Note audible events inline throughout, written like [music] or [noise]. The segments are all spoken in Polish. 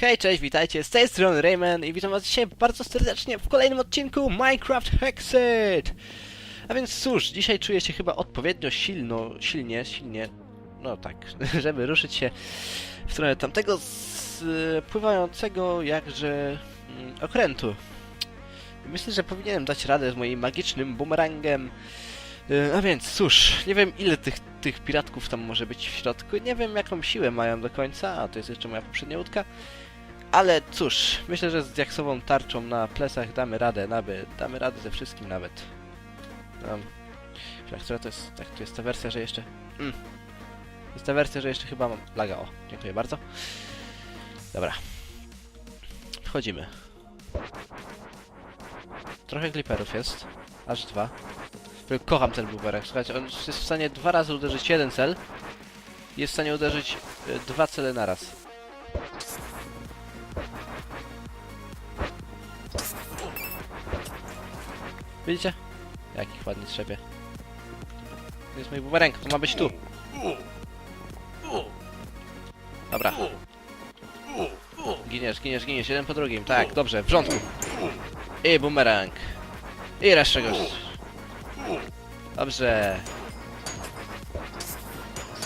Hej, cześć, witajcie, z tej strony Rayman i witam was dzisiaj bardzo serdecznie w kolejnym odcinku Minecraft Hexed! A więc cóż, dzisiaj czuję się chyba odpowiednio silno, silnie, silnie, no tak, [laughs] żeby ruszyć się w stronę tamtego spływającego jakże mm, okrętu. Myślę, że powinienem dać radę z moim magicznym bumerangiem. E, A więc, cóż, nie wiem ile tych, tych piratków tam może być w środku, nie wiem jaką siłę mają do końca, a to jest jeszcze moja poprzednia łódka. Ale cóż, myślę, że z diaksową tarczą na plecach damy radę, nawet, damy radę ze wszystkim nawet. Um, która to jest, tak, to jest ta wersja, że jeszcze... Mm, jest ta wersja, że jeszcze chyba mam laga, o, dziękuję bardzo. Dobra. Wchodzimy. Trochę gliperów jest, aż dwa. Kocham ten boomerang, słuchajcie, on jest w stanie dwa razy uderzyć jeden cel. Jest w stanie uderzyć y, dwa cele naraz. Widzicie? Jakich ładnie trzebie. To jest mój bumerang, to ma być tu. Dobra. Giniesz, giniesz, giniesz, jeden po drugim. Tak, dobrze, w rządku. I bumerang. I jeszcze gość. Dobrze.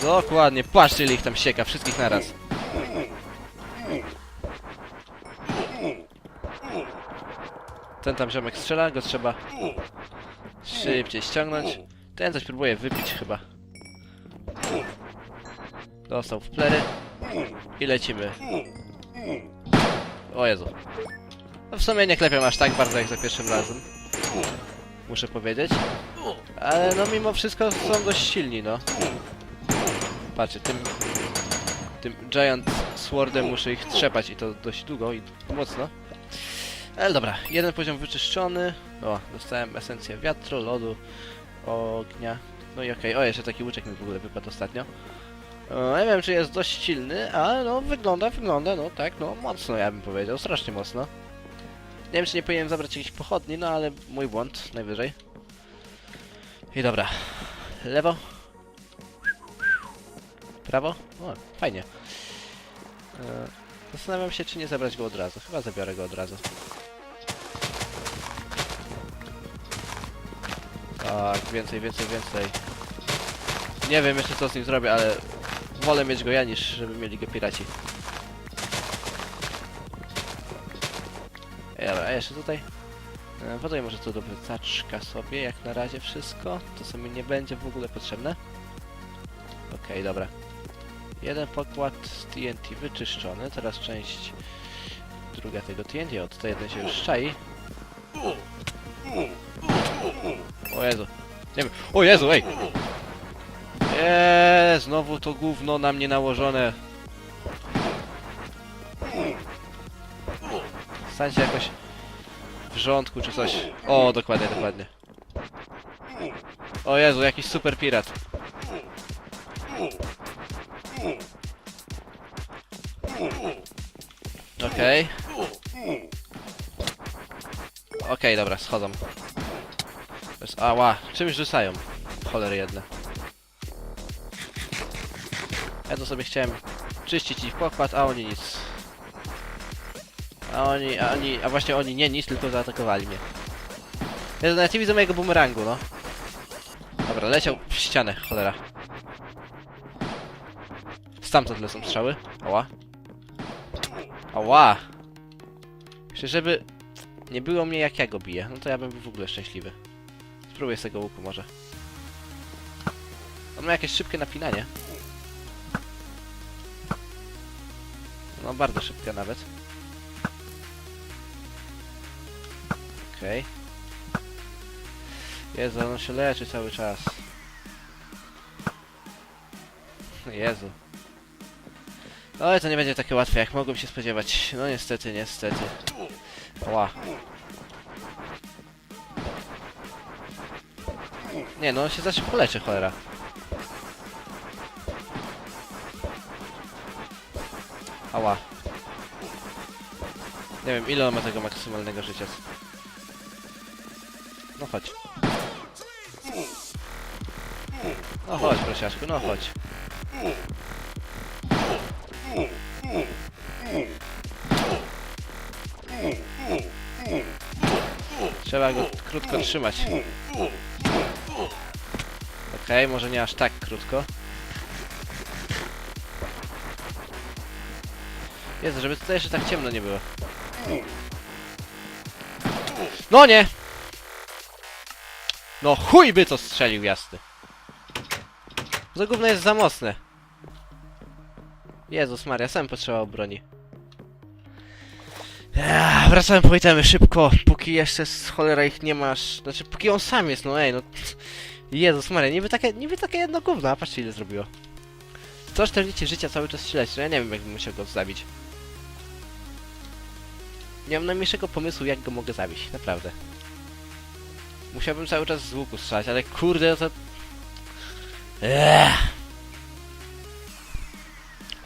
Dokładnie, patrzcie ile ich tam sieka, wszystkich naraz. Ten tam ziomek strzela, go trzeba szybciej ściągnąć. Ten coś próbuje wypić chyba. Dostał w plery. I lecimy. O Jezu. No w sumie nie klepiam aż tak bardzo jak za pierwszym razem. Muszę powiedzieć. Ale no mimo wszystko są dość silni, no. Patrzcie, tym... Tym Giant Swordem muszę ich trzepać i to dość długo i mocno. Ale dobra, jeden poziom wyczyszczony. O, dostałem esencję wiatru, lodu, ognia. No i okej, o jeszcze taki łyczek mi w ogóle wypadł ostatnio. O, nie wiem czy jest dość silny, ale no wygląda, wygląda, no tak, no mocno ja bym powiedział, strasznie mocno. Nie wiem czy nie powinienem zabrać jakiejś pochodni, no ale mój błąd, najwyżej. I dobra, lewo. Prawo? O, fajnie. E, Zastanawiam się, czy nie zabrać go od razu. Chyba zabiorę go od razu. Tak, więcej, więcej, więcej. Nie wiem jeszcze co z nim zrobię, ale wolę mieć go ja niż żeby mieli go piraci. Ej, Dobra, a jeszcze tutaj. E, Podaj może tu do plecaczka sobie, jak na razie wszystko. To sobie nie będzie w ogóle potrzebne. Okej, dobra. Jeden pokład z TNT wyczyszczony, teraz część druga tego TNT, o tutaj jeden się już czai. O Jezu, nie wiem, o Jezu, ej! Eee, znowu to gówno na mnie nałożone. Stańcie jakoś w rządku czy coś. O, dokładnie, dokładnie. O Jezu, jakiś super pirat. Okej. Okej, dobra, schodzą. Ała, czymś rzucają. Cholery jedne. Ja to sobie chciałem czyścić ich pokład, a oni nic. A oni, a oni, a właśnie oni nie nic, tylko zaatakowali mnie. Ja nawet nie widzę mojego bumerangu, no. Dobra, leciał w ścianę, cholera. Stamtąd lecą strzały. Ała. Ała! Jeszcze żeby nie było mnie jak ja go biję, no to ja bym był w ogóle szczęśliwy. Spróbuję z tego łuku może. On ma jakieś szybkie napinanie. No bardzo szybkie nawet. Okej. Okay. Jezu, on się leczy cały czas. Jezu. Oj, to nie będzie takie łatwe, jak mogłem się spodziewać. No niestety, niestety. Ła. Nie no, on się za szybko leczy, cholera. Ała. Nie wiem, ile on ma tego maksymalnego życia. No chodź. No chodź, prosiaszku, no chodź. Trzeba go krótko trzymać. Okej, może nie aż tak krótko. Jezu, żeby tutaj jeszcze tak ciemno nie było. No nie! No chuj by to strzelił jasny. Za gówno jest za mocne. Jezus Maria, sam potrzebował broni. Ech, wracamy po itemy szybko, póki jeszcze z cholera ich nie masz. Znaczy, póki on sam jest, no ej, no. Jezus Maria, niby takie, niby takie jedno gówno, a patrzcie ile zrobiło. 140 życia cały czas strzelać, no ja nie wiem jakbym musiał go zabić. Nie mam najmniejszego pomysłu jak go mogę zabić, naprawdę. Musiałbym cały czas z łuku strzelać, ale kurde to... Eee.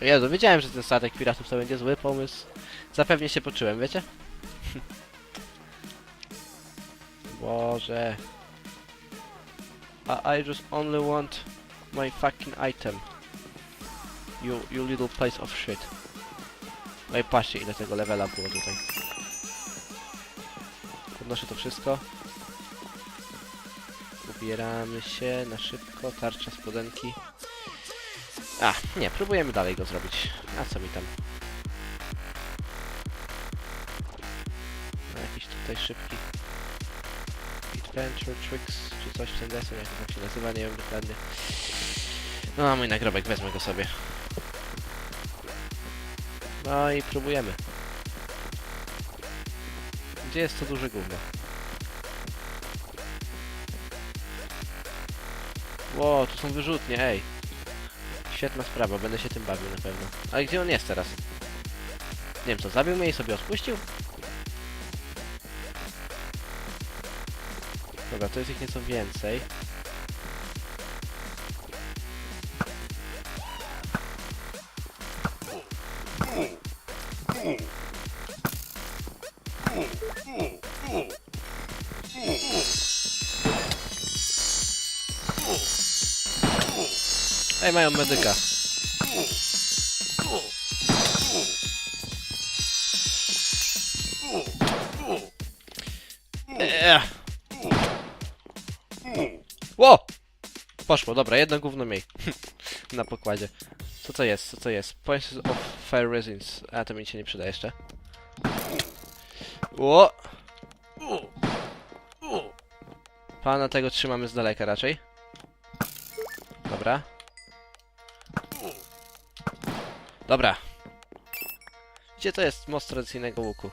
Jezu, wiedziałem, że ten statek piratów to będzie zły pomysł. Zapewnie się poczułem, wiecie? [laughs] Boże. I, just only want my fucking item. You, you little piece of shit. No i patrzcie ile tego levela było tutaj. Podnoszę to wszystko. Ubieramy się na szybko, tarcza spodenki. A, nie, próbujemy dalej go zrobić. A co mi tam? No, jakiś tutaj szybki Adventure Tricks, czy coś w ten deseń, jak to tak się nazywa, nie wiem dokładnie. No, a mój nagrobek, wezmę go sobie. No i próbujemy. Gdzie jest to duże gówno? Ło, tu są wyrzutnie, ej. Świetna sprawa, będę się tym bawił na pewno. Ale gdzie on jest teraz? Nie wiem co, zabił mnie i sobie odpuścił? Dobra, to jest ich nieco więcej. Ej, mają medyka. Eee. Ło! Poszło, dobra, jedno gówno mniej. [laughs] Na pokładzie. Co to jest? Co to jest? Points of Fire Resins. A, to mi się nie przyda jeszcze. Ło! Pana tego trzymamy z daleka raczej. Dobra. Dobra. Gdzie to jest most tradycyjnego łuku?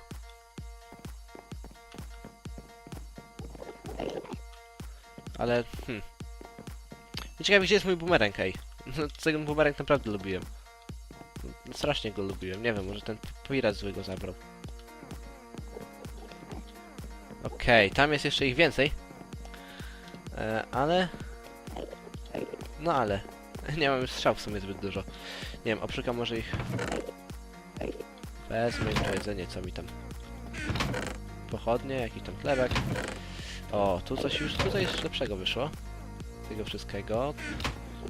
Ale, hmm. Ciekawe, gdzie jest mój bumerang, ej. [laughs] No, ten bumerang naprawdę lubiłem. Strasznie go lubiłem. Nie wiem, może ten pirat zły go zabrał. Okej, tam jest jeszcze ich więcej. E, ale... No ale... [laughs] Nie mam strzał w sumie zbyt dużo. Nie wiem, oprzykam może ich... Wezmę jeszcze jedzenie, co mi tam... Pochodnie, jakiś tam chlebek. O, tu coś już tutaj już lepszego wyszło. Tego wszystkiego.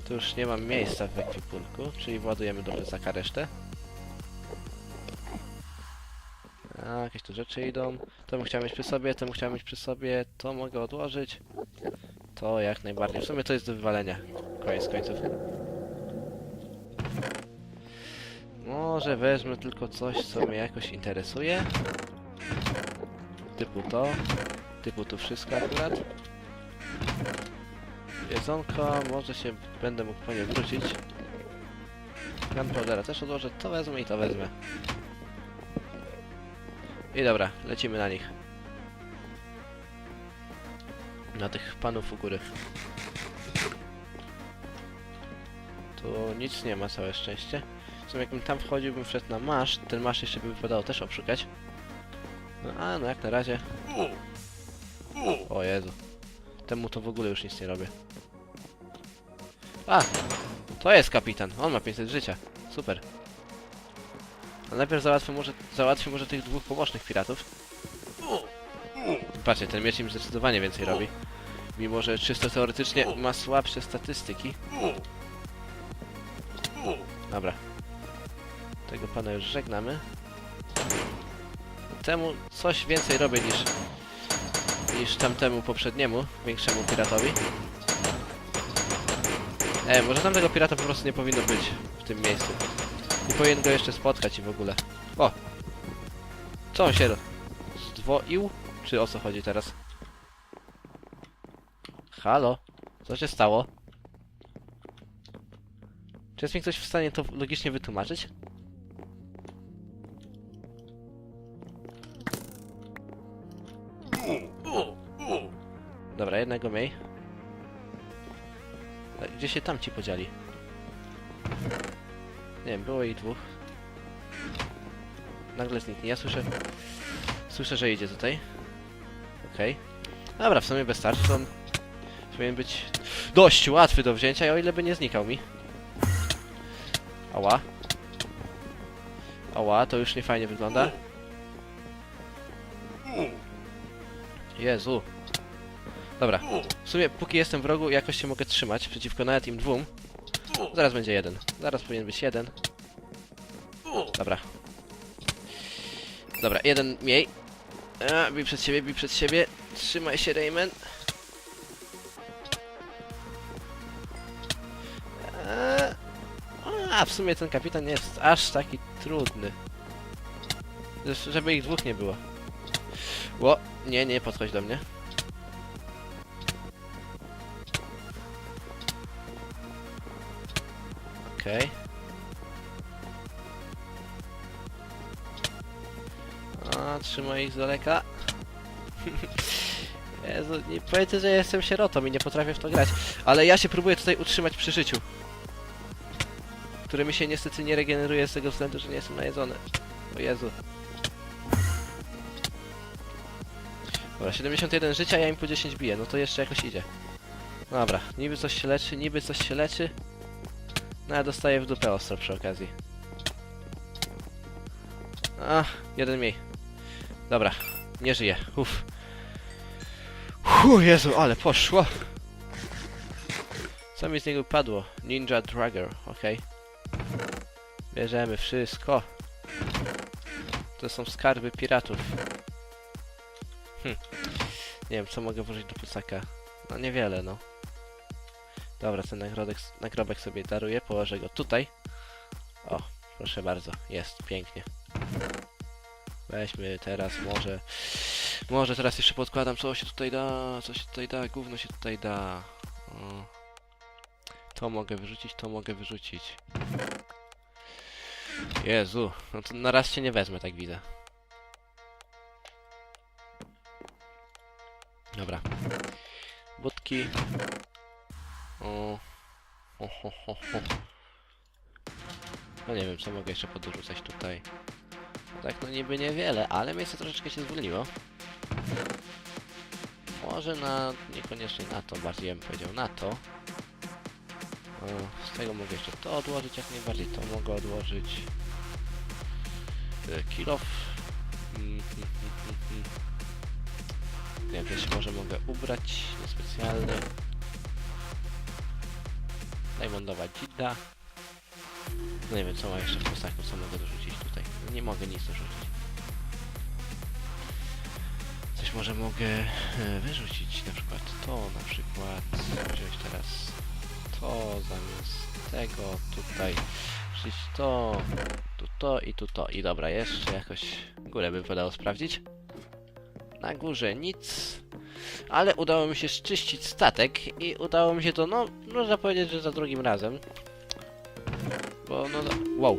Tu już nie mam miejsca w ekwipunku, czyli władujemy do plecaka resztę. A, jakieś tu rzeczy idą. To bym chciał mieć przy sobie, to bym chciał mieć przy sobie, to mogę odłożyć. To jak najbardziej. W sumie to jest do wywalenia. Koniec końców. Może wezmę tylko coś, co mnie jakoś interesuje. Typu to. Typu to wszystko akurat. Jedzonko, może się będę mógł po nie wrócić. Gunpowdera też odłożę, to wezmę i to wezmę. I dobra, lecimy na nich. Na tych panów u góry. Tu nic nie ma, całe szczęście. W sumie jakbym tam wchodził, bym wszedł na masz, ten masz jeszcze by wypadało też obszukać. No a no jak na razie. O Jezu. Temu to w ogóle już nic nie robię. A! To jest kapitan. On ma 500 życia. Super. Ale najpierw załatwię może, załatwię może tych dwóch pobocznych piratów. Patrzcie, ten miecz im zdecydowanie więcej robi. Mimo, że czysto teoretycznie ma słabsze statystyki. Dobra. Tego pana już żegnamy. Temu coś więcej robię niż niż tamtemu poprzedniemu, większemu piratowi. E, może tamtego pirata po prostu nie powinno być w tym miejscu. Nie powinien go jeszcze spotkać i w ogóle. O! Co on się zdwoił? Czy o co chodzi teraz? Halo? Co się stało? Czy jest mi ktoś w stanie to logicznie wytłumaczyć? Dobra, jednego mniej. Gdzie się tam ci podzieli? Nie wiem, było ich dwóch. Nagle zniknie. Ja słyszę... Słyszę, że idzie tutaj. Okej. Dobra, w sumie wystarczy. To on powinien być dość łatwy do wzięcia, o ile by nie znikał mi. Ała. Ała, to już nie fajnie wygląda. Jezu. Dobra. W sumie, póki jestem w rogu, jakoś się mogę trzymać przeciwko nawet im dwóm. Zaraz będzie jeden. Zaraz powinien być jeden. Dobra. Dobra, jeden mniej. A, bij przed siebie, bij przed siebie. Trzymaj się, Rayman. A, w sumie ten kapitan jest aż taki trudny. Żeby ich dwóch nie było. Ło, nie, nie, podchodź do mnie. Okej. A, trzymaj ich z daleka. [laughs] Jezu, nie powiedzcie, że jestem sierotą i nie potrafię w to grać. Ale ja się próbuję tutaj utrzymać przy życiu. Które mi się niestety nie regeneruje z tego względu, że nie jestem najedzony. O Jezu. Dobra, 71 życia, ja im po 10 biję, no to jeszcze jakoś idzie. Dobra, niby coś się leczy, niby coś się leczy. No ja dostaję w dupę ostro przy okazji. A, jeden mniej. Dobra, nie żyje. Uff. Hu, Jezu, ale poszło. Co mi z niego padło? Ninja Dragger, okej. Bierzemy wszystko. To są skarby piratów. Hm. Nie wiem, co mogę włożyć do plecaka. No niewiele, no. Dobra, ten nagrodek, nagrobek sobie daruję, położę go tutaj. O, proszę bardzo, jest, pięknie. Weźmy teraz może... Może teraz jeszcze podkładam, co się tutaj da, co się tutaj da, gówno się tutaj da. O. To mogę wyrzucić, to mogę wyrzucić. Jezu, no to na raz się nie wezmę, tak widzę. Dobra. Budki. O. Ho, ho, ho, ho. No nie wiem, co mogę jeszcze podrzucać tutaj. Tak, no niby niewiele, ale miejsce troszeczkę się zwolniło. Może na... niekoniecznie na to, bardziej bym powiedział na to. O, z tego mogę jeszcze to odłożyć, jak najbardziej to mogę odłożyć. E, Kill off. Mm, mm, mm, mm, mm. Nie wiem, się może mogę ubrać, niespecjalnie. Diamondowa dzida. No nie wiem, co ma jeszcze w postaku, co mogę dorzucić tutaj. No nie mogę nic dorzucić. Coś może mogę e, wyrzucić, na przykład to, na przykład wziąć teraz to zamiast tego, tutaj wrzucić to, tu to i tu to. I dobra, jeszcze jakoś górę by podało sprawdzić. Na górze nic, ale udało mi się szczyścić statek i udało mi się to, no, można powiedzieć, że za drugim razem. Bo no, wow.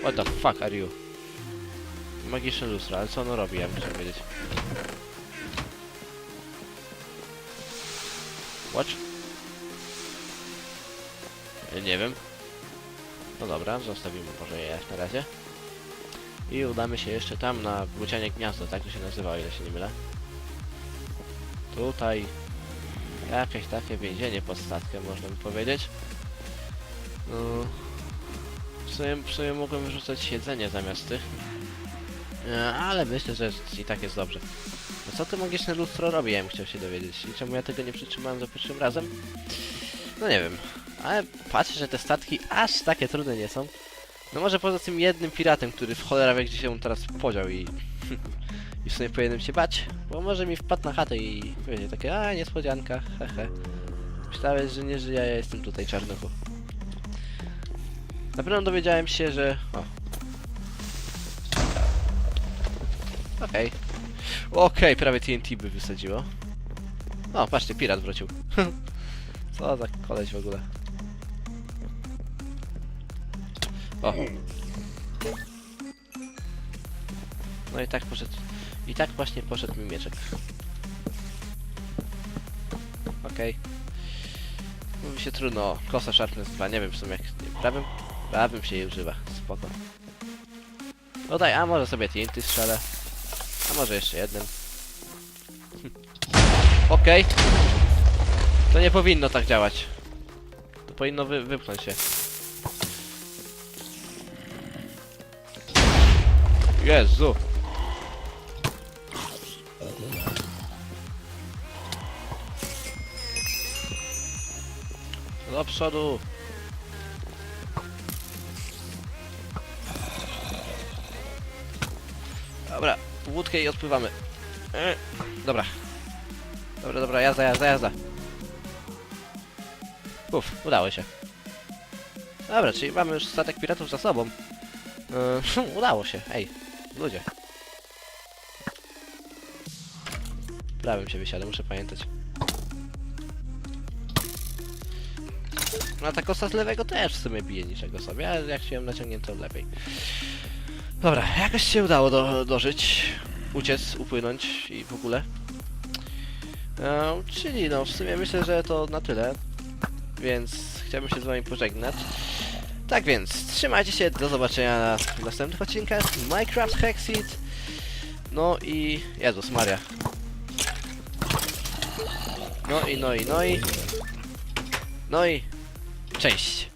What the fuck are you? Magiczne lustro, ale co ono robi, ja chciał wiedzieć. Watch? Nie wiem. No dobra, zostawimy może je na razie. I udamy się jeszcze tam na Bocianie Gniazdo, tak to się nazywa, o ile się nie mylę. Tutaj jakieś takie więzienie pod statkiem, można by powiedzieć. No, w sumie, w sumie mogłem wyrzucać jedzenie zamiast tych. E, Ale myślę, że i tak jest dobrze. No co to magiczne lustro robi, ja bym chciał się dowiedzieć. I czemu ja tego nie przytrzymałem za pierwszym razem? No nie wiem. Ale patrzę, że te statki aż takie trudne nie są. No może poza tym jednym piratem, który w cholera wie gdzie się teraz podział i... [laughs] I w sumie powinienem się bać, bo może mi wpadł na chatę i będzie takie, a niespodzianka, hehe. Myślałeś, że nie żyję, ja jestem tutaj czarnuchu. Na pewno dowiedziałem się, że... O. Okej. Okej, prawie TNT by wysadziło. O, patrzcie, pirat wrócił. [laughs] Co za koleś w ogóle. O. No i tak poszedł. I tak właśnie poszedł mi mieczek. Okej. Mówi się trudno. Kosa Sharpness 2. Nie wiem w sumie jak. Nie, prawym? Prawym się jej używa. Spoko. No daj, a może sobie TNT strzelę. A może jeszcze jeden. Hm. Okej. To nie powinno tak działać. To powinno wy wypchnąć się. Jezu! Do przodu! Dobra, łódkę i odpływamy. E, Dobra. Dobra, dobra, jazda, jazda, jazda. Uf, udało się. Dobra, czyli mamy już statek piratów za sobą. Yy, [laughs] udało się, ej, ludzie. Prawym się wysiadł, muszę pamiętać. No ta kosta z lewego też w sumie bije niczego sobie, ale jak się naciągnięto lepiej. Dobra, jakoś się udało do, dożyć, uciec, upłynąć i w ogóle. E, czyli no, w sumie myślę, że to na tyle. Więc chciałbym się z wami pożegnać. Tak więc, trzymajcie się, do zobaczenia na następnych odcinkach Minecraft Hexit. No i... Jezus Maria. No i, no i, no i... No i... Cześć!